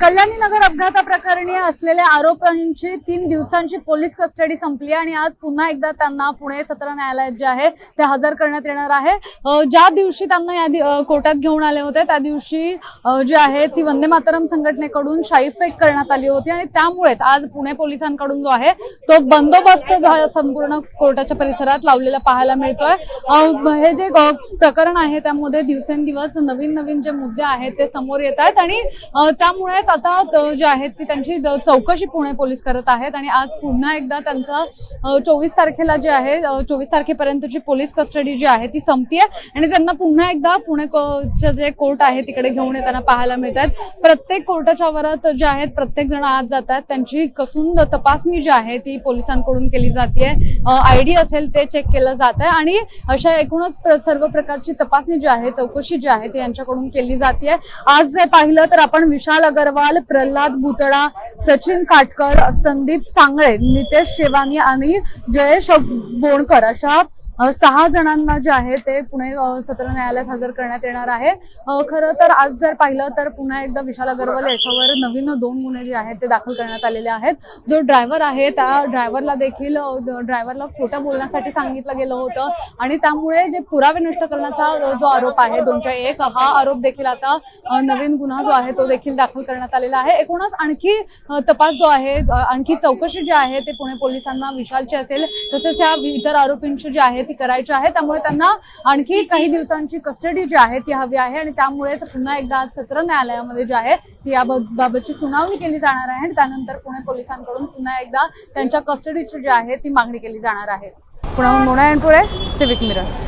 कल्याणी नगर अपघाता प्रकरणी असलेल्या आरोपांची तीन दिवसांची पोलीस कस्टडी संपली आणि आज पुन्हा एकदा त्यांना पुणे सत्र न्यायालयात जे आहे ते हजर करण्यात येणार आहे. ज्या दिवशी त्यांना या कोर्टात घेऊन आले होते त्या दिवशी जी आहे ती वंदे मातरम संघटनेकडून शाईफेक करण्यात आली होती आणि त्यामुळेच आज पुणे पोलिसांकडून जो आहे तो बंदोबस्त संपूर्ण कोर्टाच्या परिसरात लावलेला पाहायला मिळतोय. हे जे प्रकरण आहे त्यामध्ये दिवसेंदिवस नवीन नवीन जे मुद्दे आहेत ते समोर येत आहेत आणि त्यामुळे त्यामुळेच आता जे आहेत ती त्यांची चौकशी पुणे पोलीस करत आहेत आणि आज पुन्हा एकदा त्यांचा चोवीस तारखेला जे आहे चोवीस तारखेपर्यंतची पोलीस कस्टडी जी आहे ती संपतीये आणि त्यांना पुन्हा एकदा पुणे जे कोर्ट आहे तिकडे घेऊन येताना पाहायला मिळत आहेत प्रत्येक कोर्टाच्या वरात जे आहेत प्रत्येक जण आज जातात. त्यांची कसून तपासणी जी आहे ती पोलिसांकडून केली जाते आयडी असेल ते चेक केलं जात आहे आणि अशा एकूणच सर्व प्रकारची तपासणी जी आहे चौकशी जी आहे ती यांच्याकडून केली जाते आज जे पाहिलं तर आपण विशाल अगरवाल प्रल्हाद भुतडा सचिन काटकर संदीप सांगळे नितेश शेवानी आणि जयेश बोणकर अशा सहा जणांना जे आहे ते पुणे सत्र न्यायालयात हजर करण्यात येणार आहे. खरं तर आज जर पाहिलं तर पुन्हा एकदा विशाल अगरवाल याच्यावर नवीन दोन गुन्हे जे आहेत ते दाखल करण्यात आलेले आहेत. जो ड्रायव्हर आहे त्या ड्रायव्हरला देखील ड्रायव्हरला खोटं बोलण्यासाठी सांगितलं गेलं होतं. आणि त्यामुळे जे पुरावे नष्ट करण्याचा जो आरोप आहे दोनशे एक हा आरोप देखील आता नवीन गुन्हा जो आहे तो देखील दाखल करण्यात आलेला आहे. एकूणच आणखी तपास जो आहे आणखी चौकशी जी आहे ते पुणे पोलिसांना विशालची असेल. तसेच या इतर आरोपींची जी आहे ती करायची आहे. त्यामुळे त्यांना आणखी काही दिवसांची कस्टडी जी आहे ती हवी आहे आणि त्यामुळेच पुन्हा एकदा सत्र न्यायालयामध्ये जे आहे ती याबाबतची बाबतची सुनावणी केली जाणार आहे आणि त्यानंतर पुणे पोलिसांकडून पुन्हा एकदा त्यांच्या कस्टडीची जी आहे ती मागणी केली जाणार आहे. पुण्याहून मोना एनपुरे सिविक मिरर